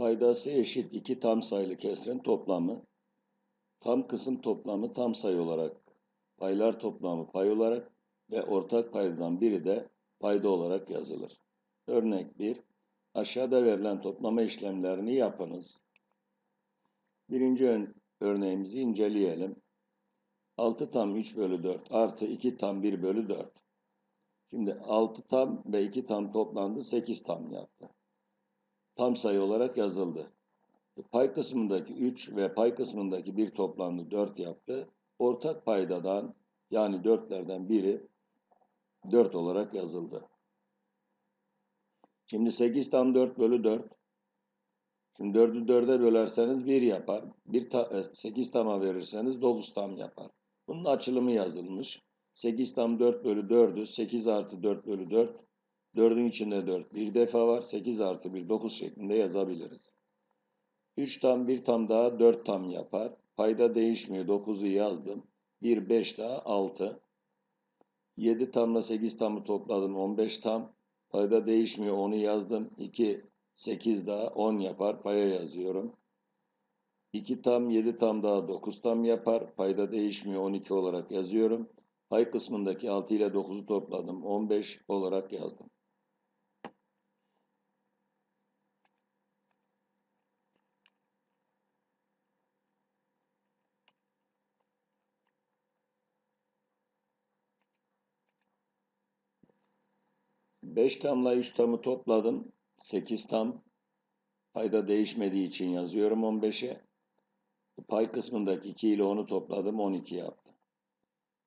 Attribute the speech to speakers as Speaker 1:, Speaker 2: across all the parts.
Speaker 1: Paydası eşit iki tam sayılı kesrin toplamı, tam kısım toplamı tam sayı olarak, paylar toplamı pay olarak ve ortak paydadan biri de payda olarak yazılır. Örnek 1. Aşağıda verilen toplama işlemlerini yapınız. Birinci örneğimizi inceleyelim. 6 tam 3 bölü 4 artı 2 tam 1 bölü 4. Şimdi 6 tam ve 2 tam toplandı 8 tam yaptı. Tam sayı olarak yazıldı. Pay kısmındaki 3 ve pay kısmındaki 1 toplamdı 4 yaptı. Ortak paydadan yani 4'lerden biri 4 olarak yazıldı. Şimdi 8 tam 4 bölü 4. Şimdi 4'ü 4'e bölerseniz 1 yapar. 1 ta 8 tama verirseniz 9 tam yapar. Bunun açılımı yazılmış. 8 tam 4 bölü 4'ü 8 artı 4 bölü 4. 4'ün içinde 4 bir defa var. 8 artı 1 9 şeklinde yazabiliriz. 3 tam 1 tam daha 4 tam yapar. Payda değişmiyor. 9'u yazdım. 1 5 daha 6. 7 tamla 8 tamı topladım. 15 tam. Payda değişmiyor. 10'u yazdım. 2 8 daha 10 yapar. Paya yazıyorum. 2 tam 7 tam daha 9 tam yapar. Payda değişmiyor 12 olarak yazıyorum. Pay kısmındaki 6 ile 9'u topladım. 15 olarak yazdım. Beş tamla 3 tamı topladım. 8 tam. Payda değişmediği için yazıyorum 15'e. Pay kısmındaki 2 ile 10'u topladım 12 yaptı.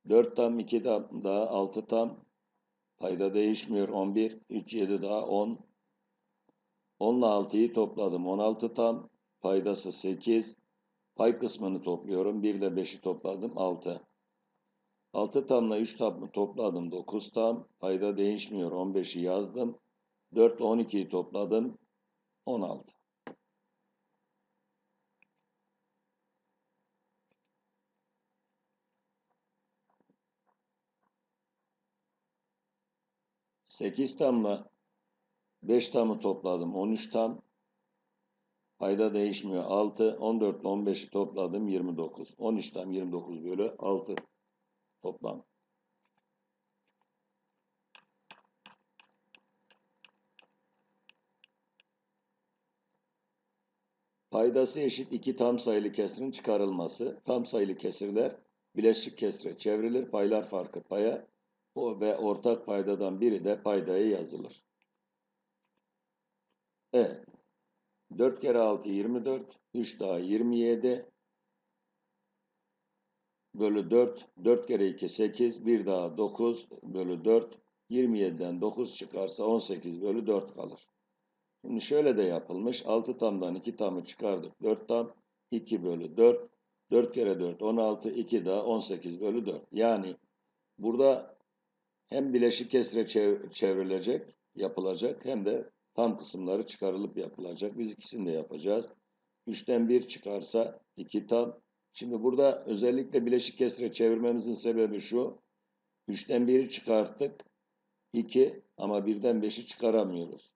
Speaker 1: 4 tam 2 tam daha 6 tam. Payda değişmiyor 11. 3 7 daha 10. 10 ile 6'yı topladım 16 tam. Paydası 8. Pay kısmını topluyorum. 1 ile 5'i topladım 6. 6 tamla 3 tam topladım 9 tam. Payda değişmiyor 15'i yazdım. 4 ile 12'yi topladım 16. Sekiz tamla 5 tamı topladım. 13 tam. Payda değişmiyor. 6, 14 ile 15'i topladım. 29. 13 tam 29 bölü 6 toplam. Paydası eşit iki tam sayılı kesirin çıkarılması. Tam sayılı kesirler bileşik kesire çevrilir. Paylar farkı paya o ve ortak paydadan biri de paydaya yazılır. Evet. 4 kere 6 24. 3 daha 27. Bölü 4. 4 kere 2 8. 1 daha 9 bölü 4. 27'den 9 çıkarsa 18 bölü 4 kalır. Şimdi şöyle de yapılmış. 6 tamdan 2 tamı çıkardık. 4 tam 2 bölü 4. 4 kere 4 16. 2 daha 18 bölü 4. Yani burada hem bileşik kesre çevrilecek, yapılacak hem de tam kısımları çıkarılıp yapılacak. Biz ikisini de yapacağız. 3'ten 1 çıkarsa 2 tam. Şimdi burada özellikle bileşik kesre çevirmemizin sebebi şu. 3'ten 1'i çıkarttık. 2 ama 1'den 5'i çıkaramıyoruz.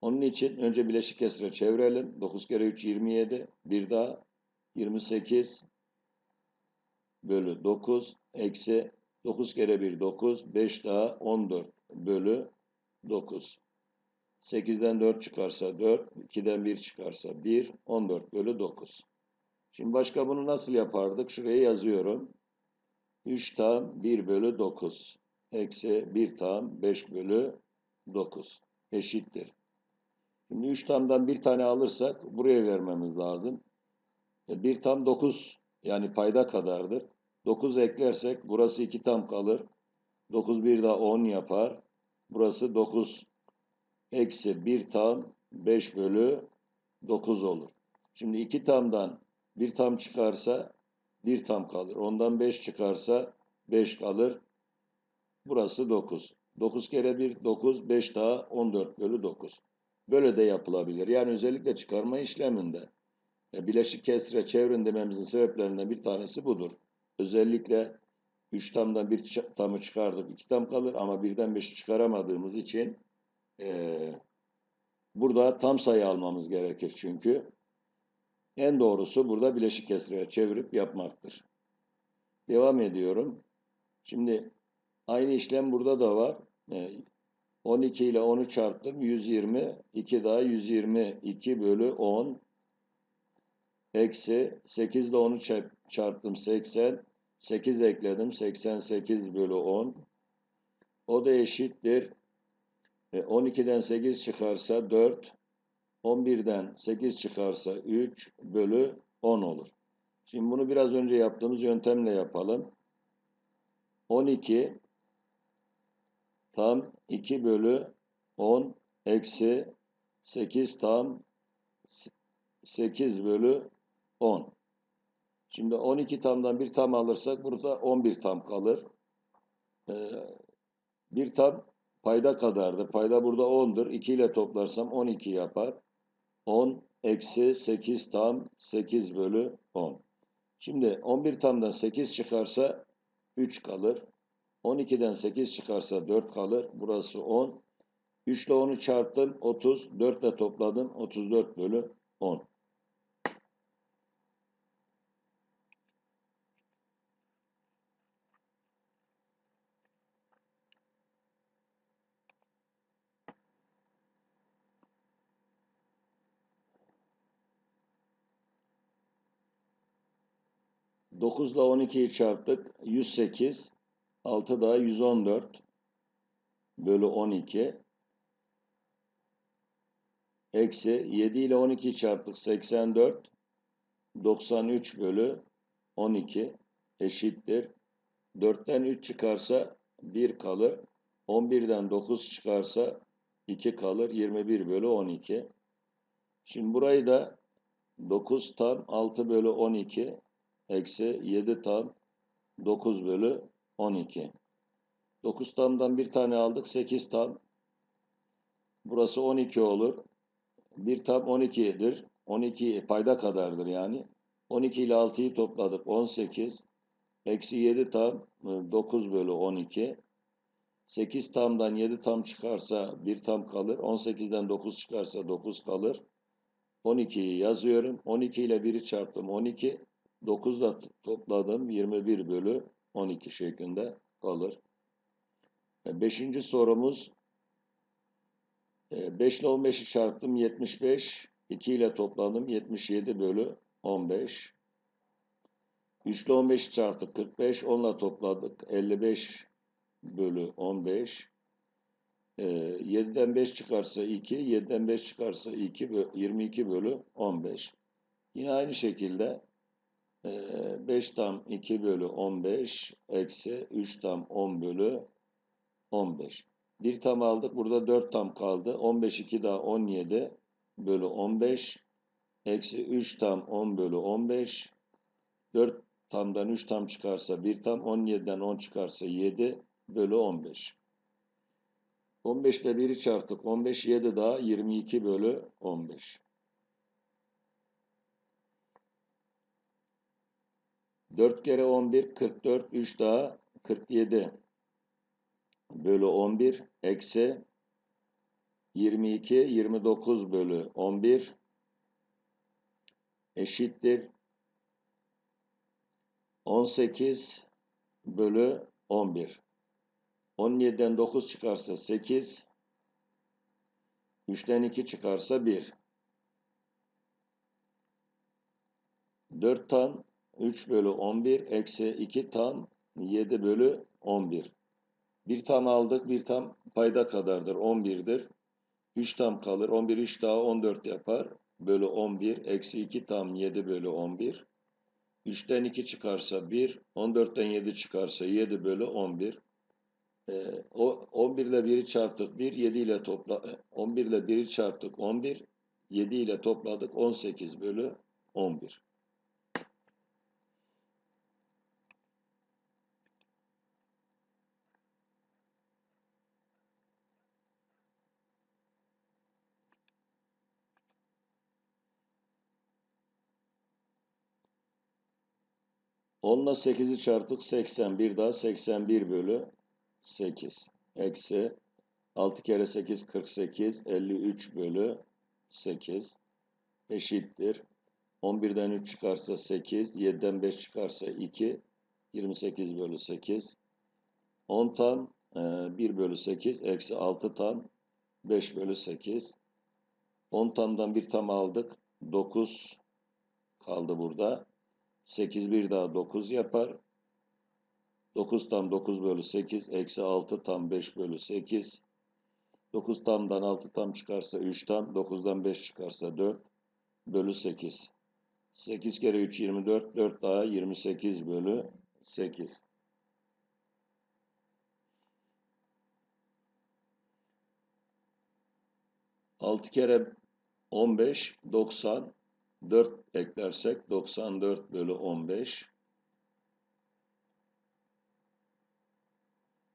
Speaker 1: Onun için önce bileşik kesre çevirelim. 9 kere 3 27. Bir daha 28 bölü 9 eksi 9 kere 1 9. 5 daha 14 bölü 9. 8'den 4 çıkarsa 4. 2'den 1 çıkarsa 1. 14 bölü 9. Şimdi başka bunu nasıl yapardık? Şuraya yazıyorum. 3 tam 1 bölü 9. Eksi 1 tam 5 bölü 9. Eşittir. Şimdi 3 tamdan bir tane alırsak buraya vermemiz lazım. 1 tam 9 yani payda kadardır. 9 eklersek burası 2 tam kalır. 9 bir daha 10 yapar. Burası 9 eksi 1 tam 5 bölü 9 olur. Şimdi 2 tamdan 1 tam çıkarsa 1 tam kalır. Ondan 5 çıkarsa 5 kalır. Burası 9. 9 kere 1 9 5 daha 14 bölü 9. Böyle de yapılabilir. Yani özellikle çıkarma işleminde e, bileşik kesre çevrin dememizin sebeplerinden bir tanesi budur. Özellikle 3 tamdan bir tamı çıkardık 2 tam kalır ama birden 5'i çıkaramadığımız için e, Burada tam sayı almamız gerekir çünkü. En doğrusu burada bileşik kesreye çevirip yapmaktır. Devam ediyorum. Şimdi aynı işlem burada da var. Ee, 12 ile 10'u çarptım. 120. 2 daha 120. 2 bölü 10. Eksi 8 ile 10'u çarptım. 80. 8 ekledim. 88 bölü 10. O da eşittir. 12'den 8 çıkarsa 4. 11'den 8 çıkarsa 3 bölü 10 olur. Şimdi bunu biraz önce yaptığımız yöntemle yapalım. 12 tam 2 bölü 10 eksi 8 tam 8 bölü 10. Şimdi 12 tamdan bir tam alırsak burada 11 tam kalır. Ee, bir tam payda kadardır. Payda burada 10'dur. 2 ile toplarsam 12 yapar. 10 eksi 8 tam 8 bölü 10. Şimdi 11 tamdan 8 çıkarsa 3 kalır. 12'den 8 çıkarsa 4 kalır. Burası 10. 3 ile 10'u çarptım. 30. 4 ile topladım. 34 bölü 10. Dokuz ile on ikiyi çarptık. Yüz sekiz. Altı daha yüz on dört. Bölü on iki. Eksi yedi ile on ikiyi çarptık. Seksen dört. Doksan üç bölü on iki. Eşittir. Dörtten üç çıkarsa bir kalır. On birden dokuz çıkarsa iki kalır. Yirmi bir bölü on iki. Şimdi burayı da 9 tam 6 bölü 12 eksi 7 tam 9 bölü 12. 9 tamdan bir tane aldık 8 tam. Burası 12 olur. 1 tam 12'dir. 12 payda kadardır yani. 12 ile 6'yı topladık 18. Eksi 7 tam 9 bölü 12. 8 tamdan 7 tam çıkarsa 1 tam kalır. 18'den 9 çıkarsa 9 kalır. 12'yi yazıyorum. 12 ile 1'i çarptım. 12. 9 da topladım. 21 bölü 12 şeklinde kalır. E, beşinci sorumuz 5 ile 15'i çarptım. 75. 2 ile topladım. 77 bölü 15. 3 ile 15'i çarptık. 45. 10 ile topladık. 55 bölü 15. 7'den ee, 5 çıkarsa 2, 7'den 5 çıkarsa 2, 22 bölü 15. Yine aynı şekilde 5 e, tam 2 bölü 15 eksi 3 tam 10 bölü 15. Bir tam aldık. Burada 4 tam kaldı. 15 2 daha 17 bölü 15 eksi 3 tam 10 bölü 15. 4 tamdan 3 tam çıkarsa 1 tam 17'den 10 çıkarsa 7 bölü 15. 15 ile 1'i çarptık. 15 7 daha 22 bölü 15. 4 kere 11 44 3 daha 47 bölü 11 eksi 22 29 bölü 11 eşittir 18 bölü 11. 17'den 9 çıkarsa 8. 3'ten 2 çıkarsa 1. 4 tan 3 bölü 11 eksi 2 tan 7 bölü 11. Bir tam aldık. Bir tam payda kadardır. 11'dir. 3 tam kalır. 11 3 daha 14 yapar. Bölü 11. Eksi 2 tam 7 bölü 11. 3'ten 2 çıkarsa 1. 14'ten 7 çıkarsa 7 bölü 11. E, o 11 ile 1'i çarptık 1, 7 ile topla 11 e, ile 1'i çarptık 11, 7 ile topladık 18 bölü 11. Onla 8'i çarptık 80. Bir daha 81 bölü 8 eksi 6 kere 8 48 53 bölü 8 eşittir. 11'den 3 çıkarsa 8, 7'den 5 çıkarsa 2, 28 bölü 8. 10 tam e, 1 bölü 8, eksi 6 tam 5 bölü 8. 10 tamdan 1 tam aldık. 9 kaldı burada. 8 bir daha 9 yapar. 9 tam 9 bölü 8, eksi 6 tam 5 bölü 8. 9 tamdan 6 tam çıkarsa 3 tam, 9'dan 5 çıkarsa 4 bölü 8. 8 kere 3 24, 4 daha 28 bölü 8. Altı kere 15, 90. 4 eklersek 94 bölü 15.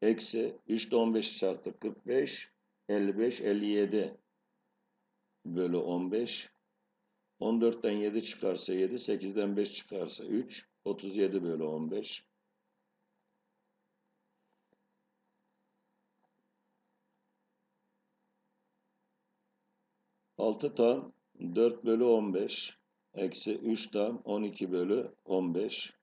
Speaker 1: Eksi 3 ile 15 çarptık 45. 55, 57 bölü 15. 14'ten 7 çıkarsa 7, 8'den 5 çıkarsa 3, 37 bölü 15. Altı tam 4 bölü 15 eksi 3 tam 12 bölü 15.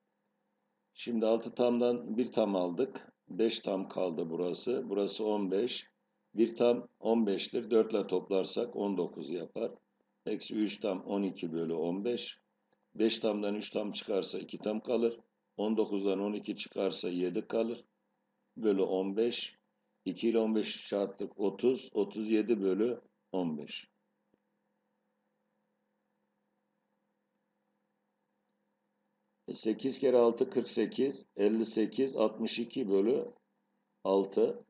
Speaker 1: Şimdi 6 tamdan 1 tam aldık. 5 tam kaldı burası. Burası 15. 1 tam 15'tir. 4 ile toplarsak 19 yapar. Eksi 3 tam 12 bölü 15. 5 tamdan 3 tam çıkarsa 2 tam kalır. 19'dan 12 çıkarsa 7 kalır. Bölü 15. 2 ile 15 çarptık 30. 37 bölü 15. 8 kere 6 48. 58 62 bölü 6.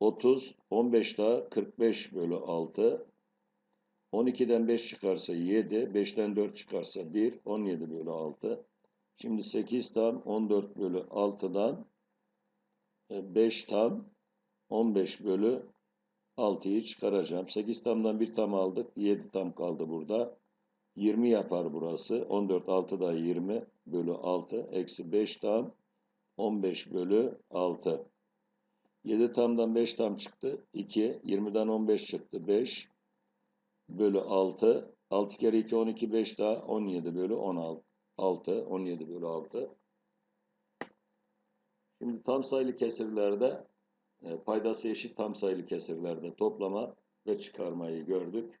Speaker 1: 30. 15 daha 45 bölü 6. 12'den 5 çıkarsa 7, 5'ten 4 çıkarsa 1, 17 bölü 6. Şimdi 8 tam 14 bölü 6'dan 5 tam 15 bölü 6'yı çıkaracağım. 8 tamdan 1 tam aldık. 7 tam kaldı burada. 20 yapar burası. 14 6 da 20 bölü 6. Eksi 5 tam 15 bölü 6. 7 tamdan 5 tam çıktı. 2. 20'den 15 çıktı. 5 bölü 6. 6 kere 2 12 5 daha 17 bölü 16. 6 17 bölü 6. Şimdi tam sayılı kesirlerde e, paydası eşit tam sayılı kesirlerde toplama ve çıkarmayı gördük.